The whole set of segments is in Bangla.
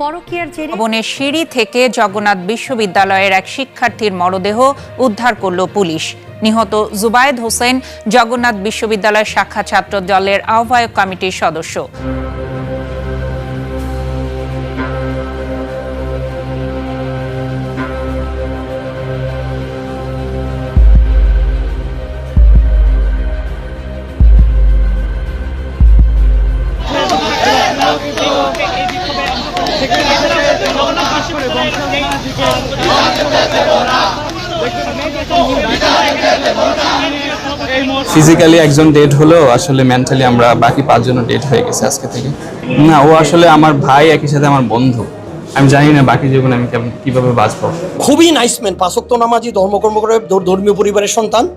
পরকীয়ার জেরে বনের সিঁড়ি থেকে জগন্নাথ বিশ্ববিদ্যালয়ের এক শিক্ষার্থীর মরদেহ উদ্ধার করল পুলিশ। নিহত জুবায়েদ হোসেন জগন্নাথ বিশ্ববিদ্যালয় শাখা ছাত্র দলের আহ্বায়ক কমিটির সদস্য। ফিজিক্যালি একজন ডেট হলেও আসলে মেন্টালি আমরা বাকি পাঁচজনও ডেট হয়ে গেছে আজকে থেকে। না ও আসলে আমার ভাই একই সাথে আমার বন্ধু। আমি জানি না বাকি জীবনে আমি কেমন- কীভাবে বাঁচবো। খুবই নাইস ম্যান পাঁচক্ত নামাজি ধর্মকর্ম করে ধর- ধর্মীয় পরিবারের সন্তান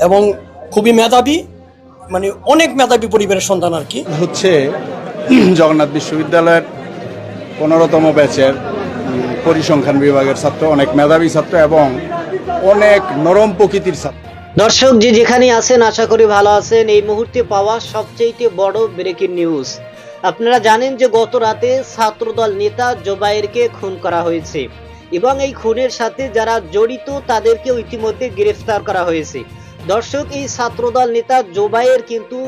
এবং খুবই মেধাবী মানে অনেক মেধাবী পরিবারের সন্তান আর কি। হচ্ছে জগন্নাথ বিশ্ববিদ্যালয়ের পনেরোতম ব্যাচের পরিসংখ্যান বিভাগের ছাত্র অনেক মেধাবী ছাত্র এবং অনেক নরম প্রকৃতির ছাত্র। দর্শক যে যেখানে আছেন, আশা করি ভালো আছেন। এই মুহূর্তে পাওয়া সবচেয়ে বড় ব্রেকিং নিউজ আপনারা জানেন যে গত রাতে ছাত্রদল নেতা জোবায়েরকে খুন করা হয়েছে এবং এই খুনের সাথে যারা জড়িত তাদেরকে ইতিমধ্যে গ্রেফতার করা হয়েছে। দর্শক, এই ছাত্রদল নেতা জোবায়ের কিন্তু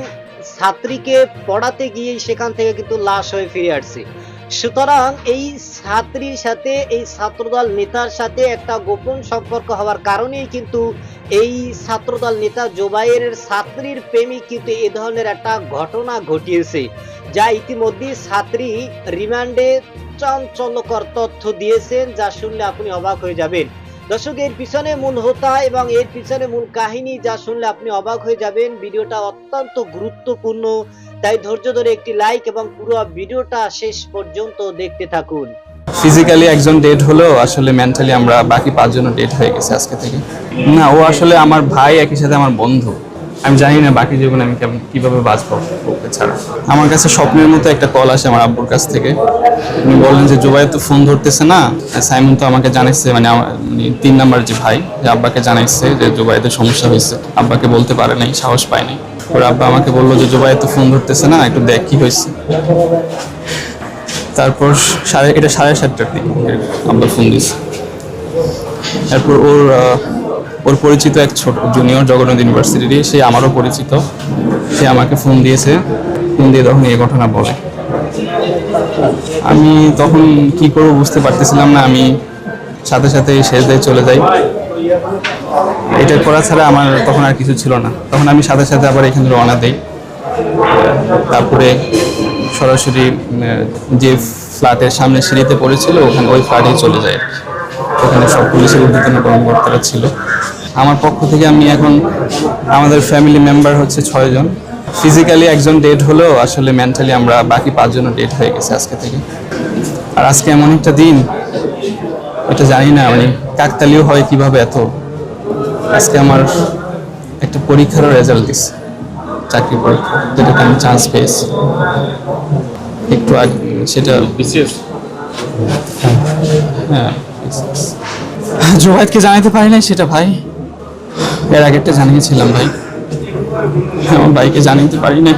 ছাত্রীকে পড়াতে গিয়ে সেখান থেকে কিন্তু লাশ হয়ে ফিরে আসছে। সুতরাং এই ছাত্রীর সাথে, এই ছাত্রদল নেতার সাথে একটা গোপন সম্পর্ক হওয়ার কারণেই কিন্তু এই ছাত্রদল নেতা জোবাইয়ের ছাত্রীর প্রেমিক কিন্তু এ ধরনের একটা ঘটনা ঘটিয়েছে, যা ইতিমধ্যে ছাত্রী রিমান্ডে চাঞ্চল্যকর তথ্য দিয়েছেন, যা শুনলে আপনি অবাক হয়ে যাবেন। দর্শক এর পিছনে মূল হোতা এবং এর পিছনে মূল কাহিনী যা শুনলে আপনি অবাক হয়ে যাবেন। ভিডিওটা অত্যন্ত গুরুত্বপূর্ণ, তাই ধৈর্য ধরে একটি লাইক এবং পুরো ভিডিওটা শেষ পর্যন্ত দেখতে থাকুন। ফিজিক্যালি একজন ডেট হলো, আসলে মেন্টালি আমরা বাকি পাঁচজনও ডেট হয়ে গেছে আজকে থেকে। না, ও আসলে আমার ভাই, একই সাথে আমার বন্ধু। আমি জানি না বাকি জীবনে আমি কেমন, কীভাবে বাঁচবো ওকে ছাড়া আমার কাছে স্বপ্নের মতো একটা কল আসে আমার আব্বুর কাছ থেকে। উনি বললেন যে জুবাই তো ফোন ধরতেছে না? সাইমন তো আমাকে জানাইছে মানে তিন নাম্বার যে ভাই, যে আব্বাকে জানাইছে যে জুবাইতে সমস্যা হয়েছে। আব্বাকে বলতে পারে নাই, সাহস পায় নাই। ওর আব্বা আমাকে বলল যে জুবাই তো ফোন ধরতেছে না, একটু দেখ কি হয়েছে। তারপর সাড়ে, এটা সাড়ে সাতটার দিক আমরা ফোন দিয়েছি। তারপর ওর ওর পরিচিত এক ছোট জুনিয়র জগন্নাথ ইউনিভার্সিটির সে আমারও পরিচিত। সে আমাকে ফোন দিয়েছে ফোন দিয়ে তখন এই ঘটনা বলে। আমি তখন কি করব বুঝতে পারতেছিলাম না, আমি সাথে সাথে শেষ দিয়ে চলে যাই। এটা করা ছাড়া আমার তখন আর কিছু ছিল না। তখন আমি সাথে সাথে আবার এখানে রওনা দিই। তারপরে সরাসরি যে ফ্ল্যাটের সামনে সিঁড়িতে পড়েছিল, ওখানে ওই ফ্ল্যাটেই চলে যায় ওখানে সব পুলিশের ঊর্ধ্বতন কর্মকর্তারা ছিল। আমার পক্ষ থেকে আমি এখন আমাদের ফ্যামিলি মেম্বার হচ্ছে ছয়জন। ফিজিক্যালি একজন ডেট হলেও আসলে মেন্টালি আমরা বাকি পাঁচজনও ডেট হয়ে গেছে আজকে থেকে। আর আজকে এমন একটা দিন এটা জানি না মানে কাকতালিও হয় কীভাবে এত? আজকে আমার একটা পরীক্ষারও রেজাল্ট দিচ্ছে চাকরি পরীক্ষা যেটাতে আমি চান্স পেয়েছি। একটু আগে সেটা বিসিএস হ্যাঁ BCS জোবাইদকে জানাতে পারি নাই সেটা ভাই? এর আগেরটা জানিয়েছিলাম ভাই। আমার ভাইকে জানাতে পারি না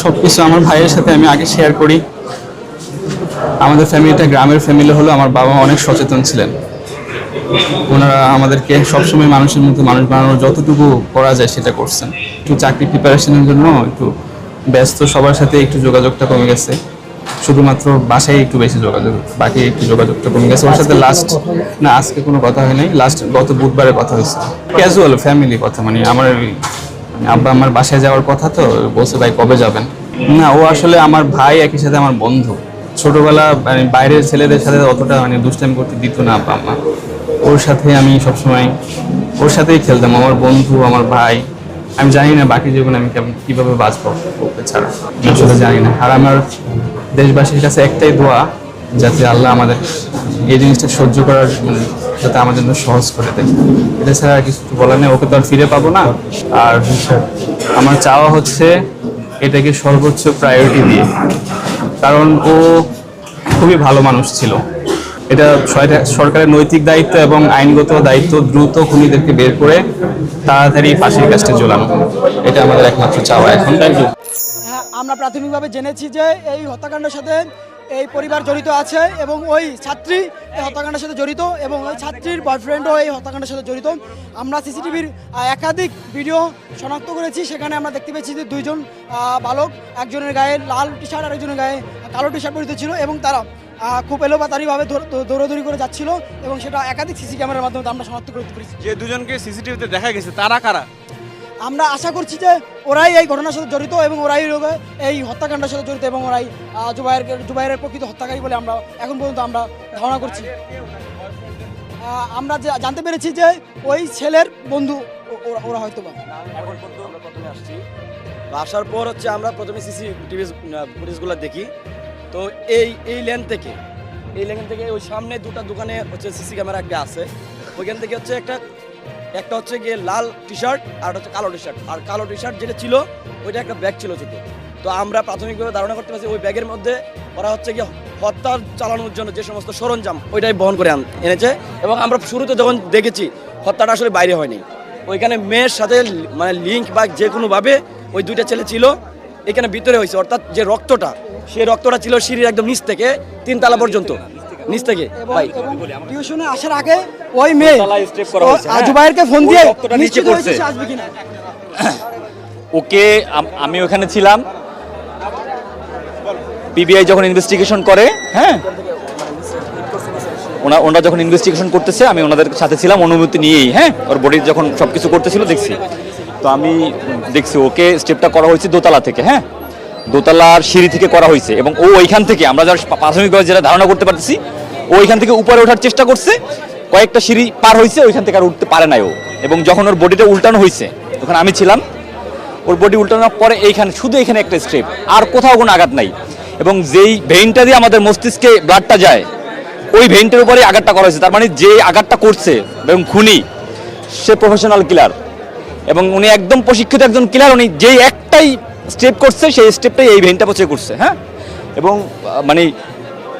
সব কিছু আমার ভাইয়ের সাথে আমি আগে শেয়ার করি। আমাদের ফ্যামিলিটা গ্রামের ফ্যামিলি হলো, আমার বাবা অনেক সচেতন ছিলেন। ওনারা আমাদেরকে সবসময় মানুষের মতো মানুষ বানানোর যতটুকু করা যায় সেটা করছেন। একটু চাকরি প্রিপারেশনের জন্য একটু ব্যস্ত সবার সাথে একটু যোগাযোগটা কমে গেছে। শুধুমাত্র বাসায় একটু বেশি যোগাযোগ বাকি একটু যোগাযোগটা কমে গেছে। ওর সাথে লাস্ট না আজকে কোনো কথা হয় নাই। লাস্ট গত বুধবারে কথা হয়েছে। ক্যাজুয়াল ফ্যামিলি কথা মানে আমার আব্বা আমার বাসায় যাওয়ার কথা তো বলছে ভাই কবে যাবেন? না ও আসলে আমার ভাই একই সাথে আমার বন্ধু। ছোটবেলা মানে বাইরের ছেলেদের সাথে অতটা মানে দুষ্টামি করতে দিত না আব্বা আম্মা। ওর সাথে আমি সবসময় ওর সাথেই খেলতাম। আমার বন্ধু আমার ভাই আমি জানি না বাকি জীবনে আমি কেমন কীভাবে বাঁচবো ওকে ছাড়া। আসলে জানি না। আর আমার দেশবাসীর কাছে একটাই দোয়া, যাতে আল্লাহ আমাদের এই জিনিসটা সহ্য করার যাতে আমাদের জন্য সহজ করে দেয়। এটা ছাড়া কিছু বলার নেই, ওকে তো আর ফিরে পাবো না। আর আমার চাওয়া হচ্ছে এটাকে সর্বোচ্চ প্রায়োরিটি দিয়ে। কারণ ও খুবই ভালো মানুষ ছিল। এটা সরকারের নৈতিক দায়িত্ব এবং আইনগত দায়িত্ব দ্রুত খুনিদেরকে বের করে তাড়াতাড়ি ফাঁসির কাজটা ঝোলানো। এটা আমাদের একমাত্র চাওয়া। এখন হ্যাঁ আমরা প্রাথমিকভাবে জেনেছি যে এই হত্যাকাণ্ডের সাথে এই পরিবার জড়িত আছে এবং ওই ছাত্রী এই হত্যাকাণ্ডের সাথে জড়িত এবং ওই ছাত্রীর বয়ফ্রেন্ডও এই হত্যাকাণ্ডের সাথে জড়িত। আমরা সিসিটিভির একাধিক ভিডিও শনাক্ত করেছি। সেখানে আমরা দেখতে পেয়েছি যে দুইজন বালক, একজনের গায়ে লাল টি শার্ট আর একজনের গায়ে কালো টি শার্ট পরিত ছিল এবং তারা খুব এলোপাতারিভাবে দৌড়- দৌড়- দৌড়াদৌড়ি করে যাচ্ছিল এবং সেটা একাধিক সিসি ক্যামেরার মাধ্যমে আমরা শনাক্ত করতে পেরেছি যে দুজনকে সিসিটিভিতে দেখা গেছে, তারা কারা? আমরা আশা করছি যে ওরাই এই ঘটনার সাথে জড়িত এবং ওরাই এই হত্যাকাণ্ডের সাথে জড়িত এবং ওরাই জুবাইয়ের জুবাইয়ের প্রকৃত হত্যাকারী বলে আমরা এখন পর্যন্ত আমরা ধারণা করছি। আমরা যে জানতে পেরেছি যে ওই ছেলের বন্ধু ওরা- হয়তো বা আসার পর হচ্ছে আমরা প্রথমে সিসি টিভি ফুটেজগুলো দেখি। তো এই এই লেন থেকে, এই লেন থেকে ওই সামনে দুটো দোকানে হচ্ছে সিসি ক্যামেরা একটা আছে। ওইখান থেকে হচ্ছে একটা একটা হচ্ছে গিয়ে লাল টি শার্ট আর হচ্ছে কালো টি শার্ট আর কালো টি শার্ট যেটা ছিল, ওইটা একটা ব্যাগ ছিল ছোটো তো আমরা প্রাথমিকভাবে ধারণা করতে পারছি ওই ব্যাগের মধ্যে ওরা হচ্ছে গিয়ে হত্যা চালানোর জন্য যে সমস্ত সরঞ্জাম, ওইটাই বহন করে এনেছে। এবং আমরা শুরুতে যখন দেখেছি, হত্যাটা আসলে বাইরে হয়নি। ওইখানে মেয়ের সাথে মানে লিঙ্ক বা যে কোনোভাবে ওই দুইটা ছেলে ছিল, এখানে ভিতরে হয়েছে। অর্থাৎ যে রক্তটা, সেই রক্তটা ছিল সিঁড়ির একদম নিচ থেকে তিনতলা পর্যন্ত। নিচ থেকে ভাই। টিউশনে আসার আগে ওই মেয়ে হ্যাঁ। জুবাইরকে ফোন দিয়ে নিচে কিনা। ওকে আমি ওখানে ছিলাম। পিবিআই যখন ইনভেস্টিগেশন করে হ্যাঁ? ওনা ওনারা যখন ইনভেস্টিগেশন করতেছে আমি ওনাদের সাথে ছিলাম অনুমতি নিয়েই হ্যাঁ? ওর বডি যখন সব কিছু করতেছিল দেখছি। তো আমি দেখছি ওকে স্টেপটা করা হয়েছে দোতলা থেকে হ্যাঁ? দোতলার সিঁড়ি থেকে করা হয়েছে এবং ও ওইখান থেকে, আমরা যারা প্রাথমিকভাবে যেটা ধারণা করতে পারতেছি, ও ওইখান থেকে উপরে ওঠার চেষ্টা করছে, কয়েকটা সিঁড়ি পার হয়েছে, ওইখান থেকে আর উঠতে পারে নাই ও। এবং যখন ওর বডিটা উল্টানো হয়েছে তখন আমি ছিলাম, ওর বডি উল্টানোর পরে এইখানে, শুধু এখানে একটা স্ট্রেপ আর কোথাও কোনো আঘাত নাই। এবং যেই ভেইনটা দিয়ে আমাদের মস্তিষ্কে ব্লাডটা যায়, ওই ভেইনটার উপরে আঘাতটা করা হয়েছে। তার মানে যে আঘাতটা করছে, এবং খুনি, সে প্রফেশনাল কিলার এবং উনি একদম প্রশিক্ষিত একজন কিলার উনি যেই একটাই স্টেপ করছে, সেই স্টেপটাই এই ভেনটা পচে করছে হ্যাঁ? এবং মানে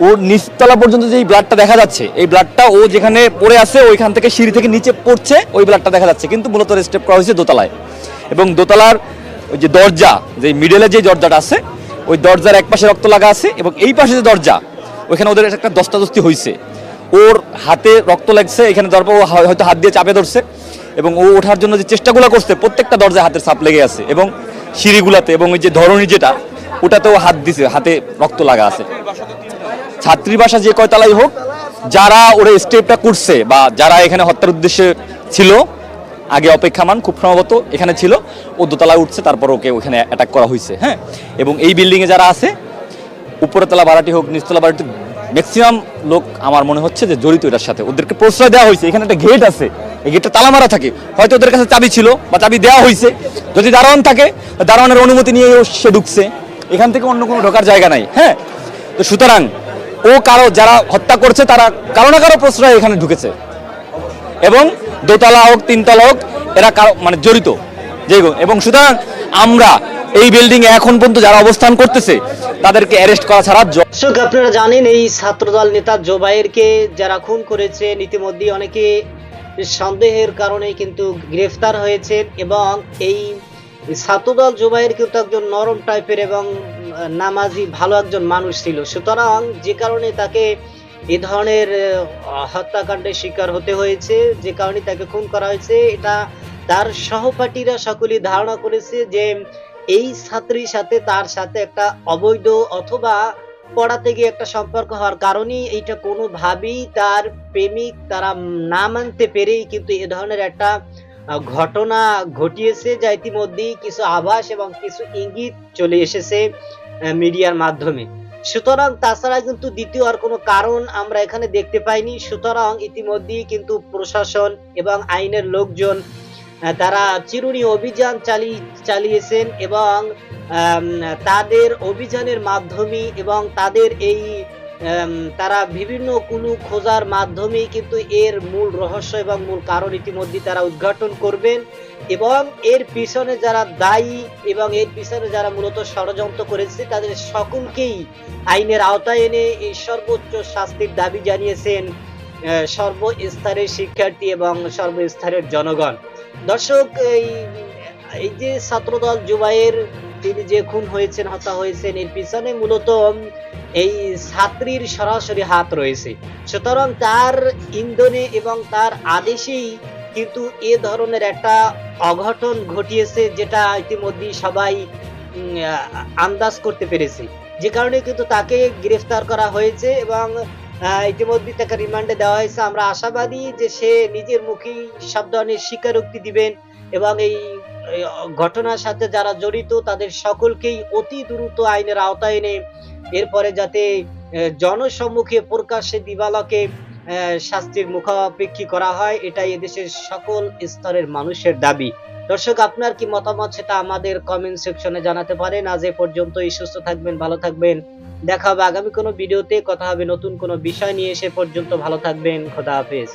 ওর নিচতলা পর্যন্ত যেই ব্লাডটা দেখা যাচ্ছে, এই ব্লাডটা ও যেখানে পড়ে আছে, ওইখান থেকে সিঁড়ি থেকে নিচে পড়ছে, ওই ব্লাডটা দেখা যাচ্ছে। কিন্তু মূলত স্টেপ করা হয়েছে দোতলায়। এবং দোতলার ওই যে দরজা, যে মিডলে যে দরজাটা আছে, ওই দরজার এক পাশে রক্ত লাগা আছে এবং এই পাশে যে দরজা, ওইখানে ওদের একটা দস্তাদস্তি হয়েছে ওর হাতে রক্ত লাগছে, এখানে দরপা ও হয়তো হাত দিয়ে চাপে ধরছে। এবং ও ওঠার জন্য যে চেষ্টাগুলো করছে, প্রত্যেকটা দরজায় হাতের সাপ লেগে আছে। এবং সিঁড়িগুলাতে এবং ওই যে ধরনী যেটা, ওটাতেও হাত দিছে, হাতে রক্ত লাগা আছে। ছাত্রী বাসা যে কয়তলাই হোক, যারা ওরা স্টেপটা করছে বা যারা এখানে হত্যার উদ্দেশ্যে ছিল, আগে অপেক্ষামান খুব সম্ভবত এখানে ছিল, ও দোতলায় উঠছে, তারপর ওকে ওখানে অ্যাটাক করা হয়েছে হ্যাঁ? এবং এই বিল্ডিংয়ে যারা আছে উপরের তলা বাড়াটি হোক, নিচতলা বাড়াটি ম্যাক্সিমাম লোক আমার মনে হচ্ছে যে জড়িত এটার সাথে। ওদেরকে প্রশ্রয় দেওয়া হয়েছে। এখানে একটা গেট আছে। এই গেটটা তালা মারা থাকে। হয়তো ওদের কাছে চাবি ছিল বা চাবি দেওয়া হয়েছে। যদি দারোয়ান থাকে দারোয়ানের অনুমতি নিয়ে সে ঢুকছে। এখান থেকে অন্য কোনো ঢোকার জায়গা নাই। হ্যাঁ? তো সুতরাং ও কারও, যারা হত্যা করছে, তারা কারও না কারও প্রশ্রয় এখানে ঢুকেছে। এবং দোতলা হোক, তিনতলা হোক, এরা কারও মানে জড়িত। যে এবং সুতরাং আমরা এই বিল্ডিং এ এখন পর্যন্ত যারা অবস্থান করতেছে, তাদেরকে অ্যারেস্ট করা ছাড়া দর্শক, আপনারা জানেন এই ছাত্রদল নেতা জোবাইরকে যারা খুন করেছে ইতিমধ্যে অনেকে সন্দেহের কারণে কিন্তু গ্রেফতার হয়েছে এবং এই ছাত্রদল জোবাইর কিন্তু একজন নরম টাইপের এবং নামাজি, ভালো একজন মানুষ ছিল। সুতরাং যে কারণে তাকে এ ধরনের হত্যাকাণ্ডের শিকার হতে হয়েছে, যে কারণে তাকে খুন করা হয়েছে। এটা তার সহপাঠীরা সকলেই ধারণা করেছে যে এই ছাত্রীর সাথে, তার সাথে একটা অবৈধ অথবা পড়াতে গিয়ে একটা সম্পর্ক হওয়ার কারণেই এইটা কোনোভাবেই তার প্রেমিক, তারা না মানতে পেরেই কিন্তু এ ধরনের একটা ঘটনা ঘটিয়েছে যা ইতিমধ্যেই কিছু আভাস এবং কিছু ইঙ্গিত চলে এসেছে মিডিয়ার মাধ্যমে। সুতরাং তাছাড়া কিন্তু দ্বিতীয় আর কোনো কারণ আমরা এখানে দেখতে পাইনি। সুতরাং ইতিমধ্যেই কিন্তু প্রশাসন এবং আইনের লোকজন তারা চিরুনি অভিযান চালিয়ে চালিয়েছেন এবং তাদের অভিযানের মাধ্যমে এবং তাদের এই তারা বিভিন্ন কুলু খোঁজার মাধ্যমে কিন্তু এর মূল রহস্য এবং মূল কারণ ইতিমধ্যে তারা উদ্ঘাটন করবেন এবং এর পিছনে যারা দায়ী এবং এর পিছনে যারা মূলত ষড়যন্ত্র করেছে, তাদের সকলকেই আইনের আওতায় এনে এই সর্বোচ্চ শাস্তির দাবি জানিয়েছেন সর্বস্তরের শিক্ষার্থী এবং সর্বস্তরের জনগণ। দর্শক, এই এই যে ছাত্রদল জুবাইয়ের তিনি যে খুন হয়েছেন, হত্যা হয়েছেন, এর পিছনে মূলত এই ছাত্রীর সরাসরি হাত রয়েছে। সুতরাং তার ইন্ধনে এবং তার আদেশেই কিন্তু এ ধরনের একটা অঘটন ঘটিয়েছে, যেটা ইতিমধ্যেই সবাই আন্দাজ করতে পেরেছে। যে কারণে কিন্তু তাকে গ্রেফতার করা হয়েছে এবং ইতিমধ্যে তাকে রিমান্ডে দেওয়া হয়েছে। আমরা আশাবাদী যে সে নিজের মুখেই সব ধরনের স্বীকারোক্তি দিবেন এবং এই ঘটনার সাথে যারা জড়িত, তাদের সকলকেই অতি দ্রুত আইনের আওতায় এনে এরপরে যাতে জনসম্মুখে প্রকাশ্যে দিবালকে শাস্তির মুখাপেক্ষী করা হয়, এটাই এদেশের সকল স্তরের মানুষের দাবি। দর্শক, আপনার কি মতামত সেটা আমাদের কমেন্ট সেকশনে জানাতে পারেন। আজ এ পর্যন্তই, সুস্থ থাকবেন, ভালো থাকবেন। দেখা হবে আগামী কোনো ভিডিওতে কথা হবে নতুন কোনো বিষয় নিয়ে এসে পর্যন্ত ভালো থাকবেন, খোদা হাফেজ।